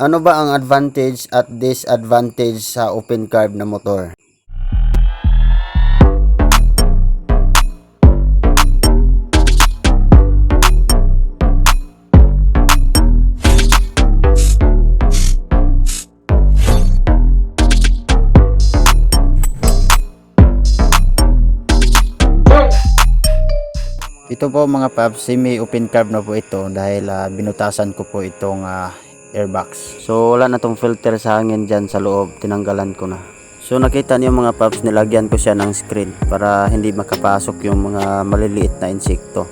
Ano ba ang advantage at disadvantage sa open carb na motor? Ito po mga paps, semi open carb na po ito dahil ah, binutasan ko po itong ah, airbox. So wala na tong filter sa hangin dyan sa loob, tinanggalan ko na. So nakita niyo mga paps, nilagyan ko siya ng screen para hindi makapasok yung mga maliliit na insekto.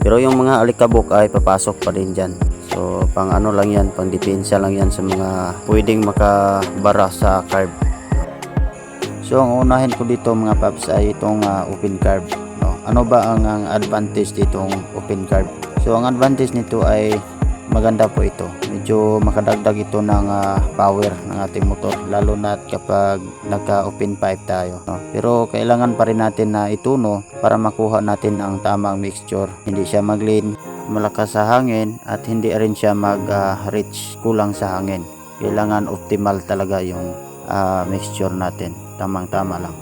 Pero yung mga alikabok ay papasok pa din dyan. So pang ano lang yan, pang depensa lang yan sa mga pwedeng makabara sa carb. So ang unahin ko dito mga paps ay itong ah, open carb. No? Ano ba ang, ang advantage ditong open carb? So ang advantage nito ay maganda po ito. Medyo makadagdag ito ng ah, power ng ating motor lalo na kapag nagka open pipe tayo. No? Pero kailangan pa rin natin na ituno para makuha natin ang tamang mixture. Hindi siya mag-lean, malakas sa hangin at hindi rin siya mag-reach kulang sa hangin. Kailangan optimal talaga yung ah, mixture natin. Tamang-tama lang.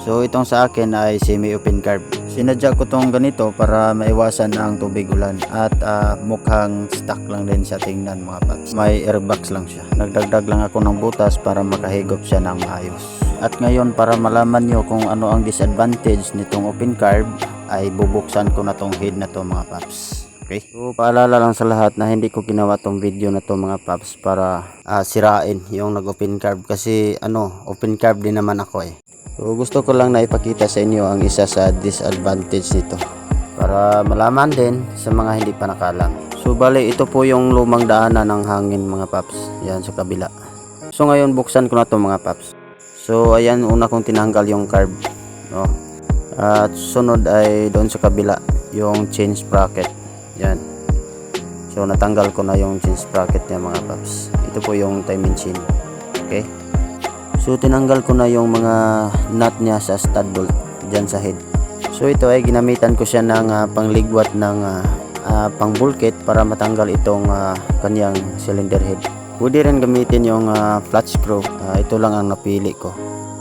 So itong sa akin ay semi-open carb. Sinadya ko tong ganito para maiwasan ang tubig ulan at ah, mukhang stuck lang din sa tingnan mga paps. May airbox lang siya. Nagdagdag lang ako ng butas para makahigop siya ng maayos. At ngayon para malaman nyo kung ano ang disadvantage nitong open carb ay bubuksan ko na tong head na to mga paps. Okay. So, paalala lang sa lahat na hindi ko ginawa tong video na to mga paps para ah, sirain yung nag-open carb kasi ano, open carb din naman ako eh. So, gusto ko lang na ipakita sa inyo ang isa sa disadvantage nito para malaman din sa mga hindi pa nakalam. So, bali ito po yung lumang daanan ng hangin mga paps. Yan sa kabila. So, ngayon buksan ko na to mga paps. So, ayan una kong tinanggal yung carb. No? At sunod ay doon sa kabila yung change bracket. Yan. So natanggal ko na yung change bracket niya mga paps. Ito po yung time machine. Okay? So tinanggal ko na yung mga nut niya sa stud bolt diyan sa head. So ito ay ginamitan ko siya ng ah, pangligwat ng ah, ah, pang bulkhead para matanggal itong ah, kanyang cylinder head. Pwede rin gamitin yung ah, flat screw. Ah, ito lang ang napili ko.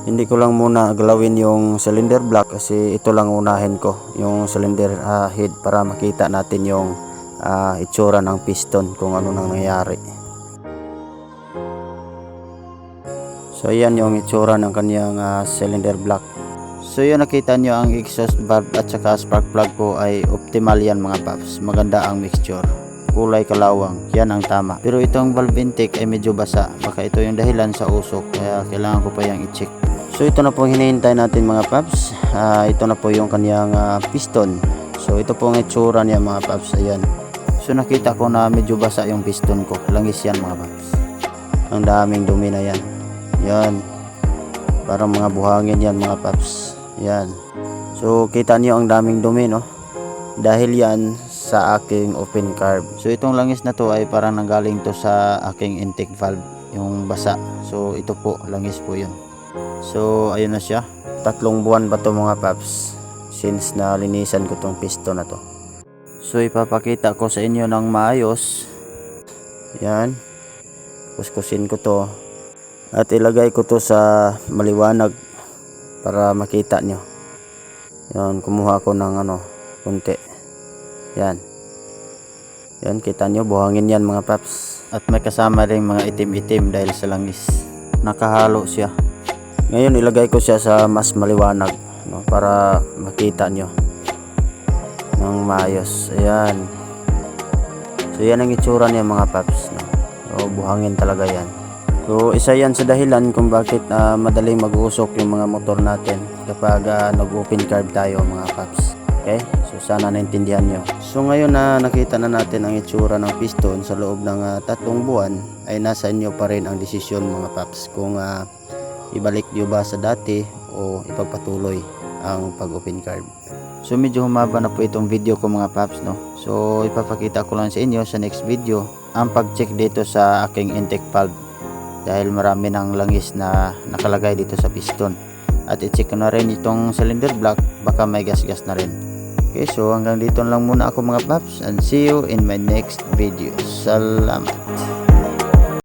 Hindi ko lang muna galawin yung cylinder block kasi ito lang unahin ko yung cylinder ah, head para makita natin yung ah, itsura ng piston kung ano nang nangyayari. So yan yung itsura ng kanyang ah, cylinder block. So yun nakita nyo ang exhaust valve at saka spark plug ko ay optimal yan mga paps. Maganda ang mixture. Kulay kalawang. Yan ang tama. Pero itong valve intake ay medyo basa. Baka ito yung dahilan sa usok. Kaya kailangan ko pa yung i-check. So ito na po hinihintay natin mga paps. Ah, ito na po yung kanyang ah, piston. So ito po ang itsura niya mga paps. Ayan. So nakita ko na medyo basa yung piston ko. Langis yan mga paps. Ang daming dumi na yan. Yan. Parang mga buhangin yan mga paps. Yan. So kita niyo ang daming dumi no. Dahil yan sa aking open carb. So itong langis na to ay parang nanggaling to sa aking intake valve. Yung basa. So ito po langis po yun. So ayun na siya. Tatlong buwan ba to mga paps. Since na linisan ko tong piston na to. So ipapakita ko sa inyo ng maayos. Yan. Kuskusin ko to. At ilagay ko to sa maliwanag para makita nyo. Yan, kumuha ko ng ano, kunti. Yan. Yan, kita nyo, buhangin yan mga paps. At may kasama rin mga itim-itim dahil sa langis. Nakahalo siya. Ngayon, ilagay ko siya sa mas maliwanag no, para makita nyo ng maayos. Ayan. So, yan ang itsura niya mga paps. No? So, buhangin talaga yan. So, isa yan sa dahilan kung bakit ah, madaling mag-uusok yung mga motor natin kapag ah, nag-open carb tayo mga paps. Okay? So, sana naintindihan nyo. So, ngayon na nakita na natin ang itsura ng piston sa loob ng ah, tatlong buwan, ay nasa inyo pa rin ang desisyon mga paps kung ah, ibalik nyo ba sa dati o ipagpatuloy ang pag-open carb. So medyo humaba na po itong video ko mga paps no. So ipapakita ko lang sa inyo sa next video ang pag-check dito sa aking intake valve dahil marami ng langis na nakalagay dito sa piston. At i-check na rin itong cylinder block baka may gas-gas na rin. Okay, so hanggang dito lang muna ako mga paps and see you in my next video. Salamat.